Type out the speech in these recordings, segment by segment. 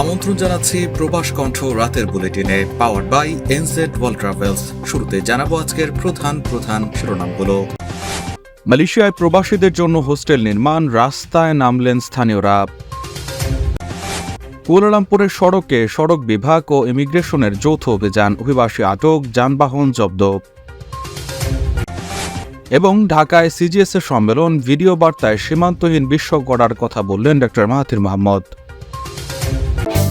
আমন্ত্রণ জানাচ্ছি প্রবাস কণ্ঠ রাতের বুলেটিনে power by NZ world travels শুরুতে জানাব আজকের প্রধান প্রধান শিরোনামগুলো। মালয়েশিয়ায় প্রবাসীদের জন্য হোস্টেল নির্মাণ, রাস্তায় নামলেন স্থানীয়রা। কুয়ালালামপুরের সড়কে সড়ক বিভাগ ও ইমিগ্রেশনের যৌথ অভিযান, অভিবাসী আটক, যানবাহন জব্দ। এবং ঢাকায় সিজিএস এর সম্মেলন, ভিডিও বার্তায় সীমান্তহীন বিশ্ব গড়ার কথা বললেন ডক্টর মাহাথির মোহাম্মদ।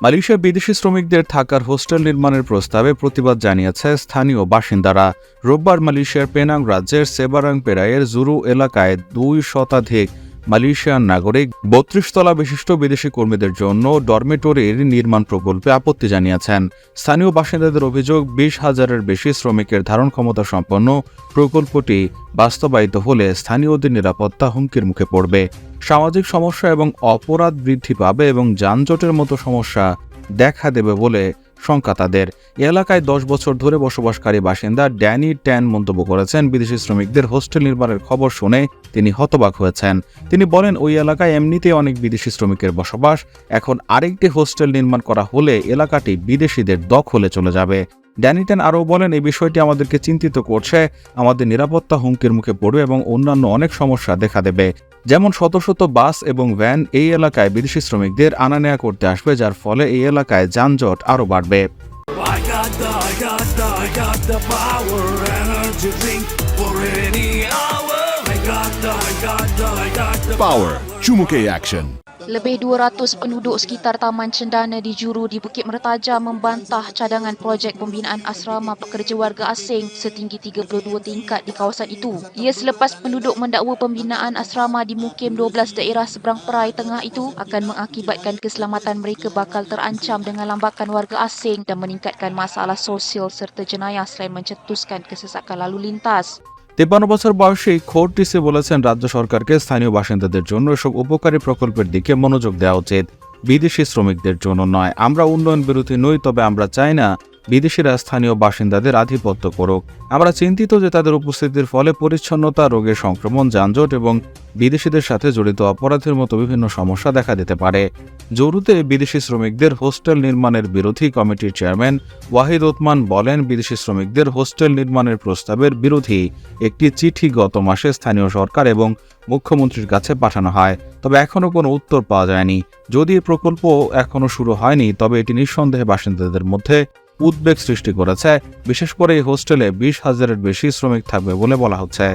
মালয়েশিয়া বিদেশি শ্রমিকদের থাকার হোস্টেল নির্মাণের প্রস্তাবে প্রতিবাদ জানিয়েছে স্থানীয় বাসিন্দারা। রোববার মালয়েশিয়ার পেনাং রাজ্যের সেবারাং পেরায়ের জুরু এলাকায় দুই শতাধিক মালয়েশিয়ান নাগরিক বত্রিশ তলা বিশিষ্ট বিদেশি কর্মীদের জন্য ডরমেটরির নির্মাণ প্রকল্পে আপত্তি জানিয়েছেন। স্থানীয় বাসিন্দাদের অভিযোগ, বিশ হাজারের বেশি শ্রমিকের ধারণ ক্ষমতা সম্পন্ন প্রকল্পটি বাস্তবায়িত হলে স্থানীয়দের নিরাপত্তা হুমকির মুখে পড়বে। সামাজিক সমস্যা এবং অপরাধ বৃদ্ধি পাবে এবং যানজটের মতো সমস্যা দেখা দেবে বলে শঙ্কা তাদের। এলাকায় দশ বছর ধরে বসবাসকারী বাসিন্দা ড্যানি ট্যান মন্তব্য করেছেন। বিদেশি শ্রমিকদের হোস্টেল নির্মাণের খবর শুনে তিনি হতবাক হয়েছেন। তিনি বলেন, ওই এলাকায় এমনিতেই অনেক বিদেশি শ্রমিকের বসবাস। এখন আরেকটি হোস্টেল নির্মাণ করা হলে এলাকাটি বিদেশিদের দখলে চলে যাবে। ড্যানিটেন আরও বলেন এই বিষয়টি আমাদেরকে চিন্তিত করছে। আমাদের নিরাপত্তা হুমকির মুখে পড়বে এবং অন্যান্য অনেক সমস্যা দেখা দেবে। যেমন শত শত বাস এবং ভ্যান এই এলাকায় বিদেশি শ্রমিকদের আনা নেয়া করতে আসবে যার ফলে এই এলাকায় যানজট আরও বাড়বে। Power, energy drink Lebih 200 penduduk sekitar Taman Cendana di Juru di Bukit Mertaja membantah cadangan projek pembinaan asrama pekerja warga asing setinggi 32 tingkat di kawasan itu. Ia selepas penduduk mendakwa pembinaan asrama di Mukim 12 daerah seberang perai tengah itu akan mengakibatkan keselamatan mereka bakal terancam dengan lambakan warga asing dan meningkatkan masalah sosial serta jenayah selain mencetuskan kesesakan lalu lintas. তেপান্ন বছর বয়সী খোরটিসে বলেছেন রাজ্য সরকারকে স্থানীয় বাসিন্দাদের জন্য এসব উপকারী প্রকল্পের দিকে মনোযোগ দেওয়া উচিত। বিদেশি শ্রমিকদের জন্য নয়। আমরা উন্নয়ন বিরোধী নই, তবে আমরা চাই না বিদেশিরা স্থানীয় বাসিন্দাদের আধিপত্য করুক। আমরা চিন্তিত যে তাদের উপস্থিতির ফলে পরিচ্ছন্নতা, রোগের সংক্রমণ, যানজট এবং বিদেশিদের সাথে জড়িত অপরাধের মতো বিভিন্ন সমস্যা দেখা দিতে পারে। জরুতে বিদেশি শ্রমিকদের হোস্টেল নির্মাণের বিরোধী কমিটির চেয়ারম্যান ওয়াহিদ ওতমান বলেন, বিদেশি শ্রমিকদের হোস্টেল নির্মাণের প্রস্তাবের বিরোধী একটি চিঠি গত মাসে স্থানীয় সরকার এবং মুখ্যমন্ত্রীর কাছে পাঠানো হয়। তবে এখনও কোনো উত্তর পাওয়া যায়নি। যদি প্রকল্প এখনও শুরু হয়নি, তবে এটি নিঃসন্দেহে বাসিন্দাদের মধ্যে উদ্বেগ সৃষ্টি করেছে, বিশেষ করে এই হোস্টেলে বিশ হাজারের বেশি শ্রমিক থাকবে বলে বলা হচ্ছে।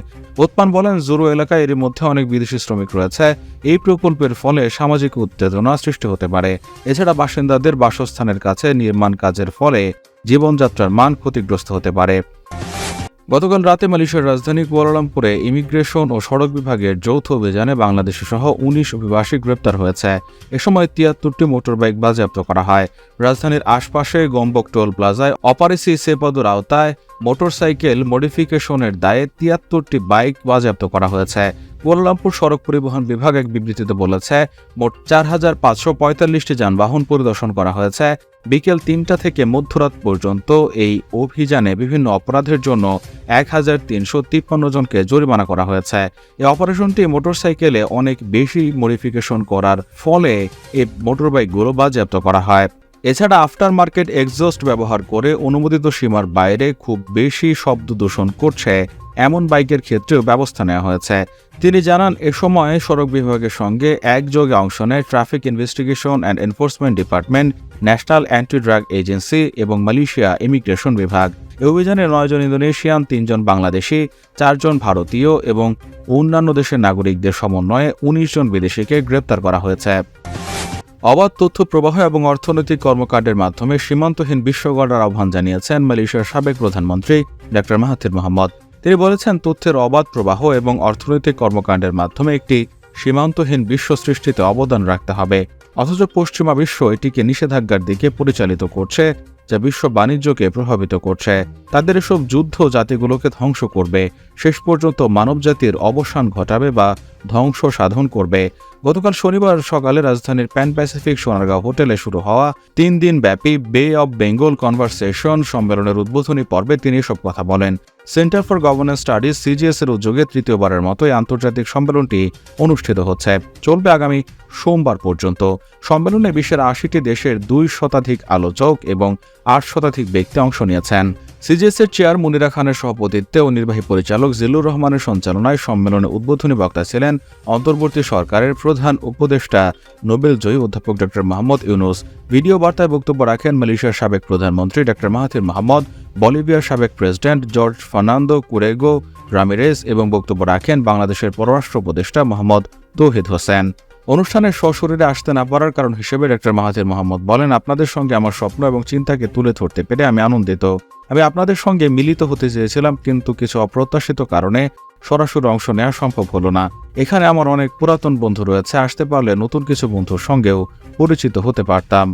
ওতমান বলেন, জুরু এলাকায় এর মধ্যে অনেক বিদেশি শ্রমিক রয়েছে। এই প্রকল্পের ফলে সামাজিক উত্তেজনা সৃষ্টি হতে পারে। এছাড়া বাসিন্দাদের বাসস্থানের কাছে নির্মাণ কাজের ফলে জীবনযাত্রার মান ক্ষতিগ্রস্ত হতে পারে। গতকাল রাতে মালয়েশিয়ার রাজধানী কুয়ালালামপুরে ইমিগ্রেশন ও সড়ক বিভাগের যৌথ অভিযানে বাংলাদেশি সহ উনিশ অভিবাসী গ্রেপ্তার হয়েছে। এ সময় তিয়াত্তরটি মোটরবাইক বাজেয়াপ্ত করা হয়। রাজধানীর আশপাশে গম্বক টোল প্লাজায় অপারেসি সেপাদুর আওতায় মোটরসাইকেল মডিফিকেশনের দায়ে তিয়াত্তরটি বাইক বাজেয়াপ্ত করা হয়েছে। কুয়ালালামপুর সড়ক পরিবহন বিভাগ এক বিবৃতিতে বলেছে, মোট চার হাজার পাঁচশো পঁয়তাল্লিশটি যানবাহন পরিদর্শন করা হয়েছে। বিকেল তিনটা থেকে মধ্যরাত পর্যন্ত এই অভিযানে বিভিন্ন অপরাধের জন্য এক হাজার তিনশো তিপ্পান্ন জনকে জরিমানা করা হয়েছে। এই অপারেশনটি মোটরসাইকেলে অনেক বেশি মডিফিকেশন করার ফলে এই মোটরবাইকগুলো বাজেয়াপ্ত করা হয়। এছাড়া আফটার মার্কেট এক্সস্ট ব্যবহার করে অনুমোদিত সীমার বাইরে খুব বেশি শব্দ দূষণ করছে এমন বাইকের ক্ষেত্রেও ব্যবস্থা নেওয়া হয়েছে। তিনি জানান, এ সময় সড়ক বিভাগের সঙ্গে একযোগে অংশ নেয় traffic investigation and enforcement department national anti drug agency এবং মালয়েশিয়া ইমিগ্রেশন বিভাগ এই অভিযানে নয়জন ইন্দোনেশিয়ান তিনজন বাংলাদেশি চারজন ভারতীয় এবং অন্যান্য দেশের নাগরিকদের সমন্বয়ে উনিশ জন বিদেশিকে গ্রেপ্তার করা হয়েছে। অবাধ তথ্য প্রবাহ এবং অর্থনৈতিক কর্মকাণ্ডের মাধ্যমে সীমান্তহীন বিশ্ব গড়ার আহ্বান জানিয়েছেন মালয়েশিয়ার সাবেক প্রধানমন্ত্রী ডক্টর মাহাথির মোহাম্মদ তিনি বলেছেন, তথ্যের অবাধ প্রবাহ এবং অর্থনৈতিক কর্মকাণ্ডের মাধ্যমে একটি সীমান্তহীন বিশ্ব সৃষ্টিতে অবদান রাখতে হবে। অথচ পশ্চিমা বিশ্ব এটিকে নিষেধাজ্ঞার দিকে পরিচালিত করছে, যা বিশ্ব বাণিজ্যকে প্রভাবিত করছে। তাদের এসব যুদ্ধ জাতিগুলোকে ধ্বংস করবে। শেষ পর্যন্ত মানবজাতির অবসান ঘটাবে বা ধ্বংস সাধন করবে। গতকাল শনিবার সকালে রাজধানীর প্যান প্যাসিফিক সোনারগাঁও হোটেলে শুরু হওয়া তিন দিন ব্যাপী বে অব বেঙ্গল কনভারসেশন সম্মেলনের উদ্বোধনী পর্বে তিনি এসব কথা বলেন। Centre for governance studies CGS এর উদ্যোগে তৃতীয়বারের মতোই আন্তর্জাতিক সম্মেলনটি অনুষ্ঠিত হচ্ছে। চলবে আগামী সোমবার পর্যন্ত। সম্মেলনে বিশ্বের আশিটি দেশের দুই শতাধিক আলোচক এবং আট শতাধিক ব্যক্তি অংশ নিয়েছেন। সিজিএস এর চেয়ার মুনিরা খানের সভাপতিত্বে ও নির্বাহী পরিচালক জিল্লুর রহমানের সঞ্চালনায় সম্মেলনে উদ্বোধনী বক্তা ছিলেন অন্তর্বর্তী সরকারের প্রধান উপদেষ্টা, নোবেল জয়ী অধ্যাপক ডক্টর মোহাম্মদ ইউনুস। ভিডিও বার্তায় বক্তব্য রাখেন মালয়েশিয়ার সাবেক প্রধানমন্ত্রী ডক্টর মাহাথির মোহাম্মদ বলিভিয়ার সাবেক president Jorge Fernando Quiroga Ramirez এবং বক্তব্য রাখেন বাংলাদেশের পররাষ্ট্র উপদেষ্টা মোহাম্মদ তৌহিদ হোসেন। অনুষ্ঠানে সশরীরে আসতে না পারার কারণ হিসেবে ডাক্তার মাহাতির মোহাম্মদ বলেন, আপনাদের সঙ্গে আমার স্বপ্ন এবং চিন্তাকে তুলে ধরতে পেরে আমি আনন্দিত। আমি আপনাদের সঙ্গে মিলিত হতে চেয়েছিলাম, কিন্তু কিছু অপ্রত্যাশিত কারণে সরাসরি অংশ নেওয়া সম্ভব হলো না। এখানে আমার অনেক পুরাতন বন্ধু রয়েছে, আসতে পারলে নতুন কিছু বন্ধুর সঙ্গেও পরিচিত হতে পারতাম।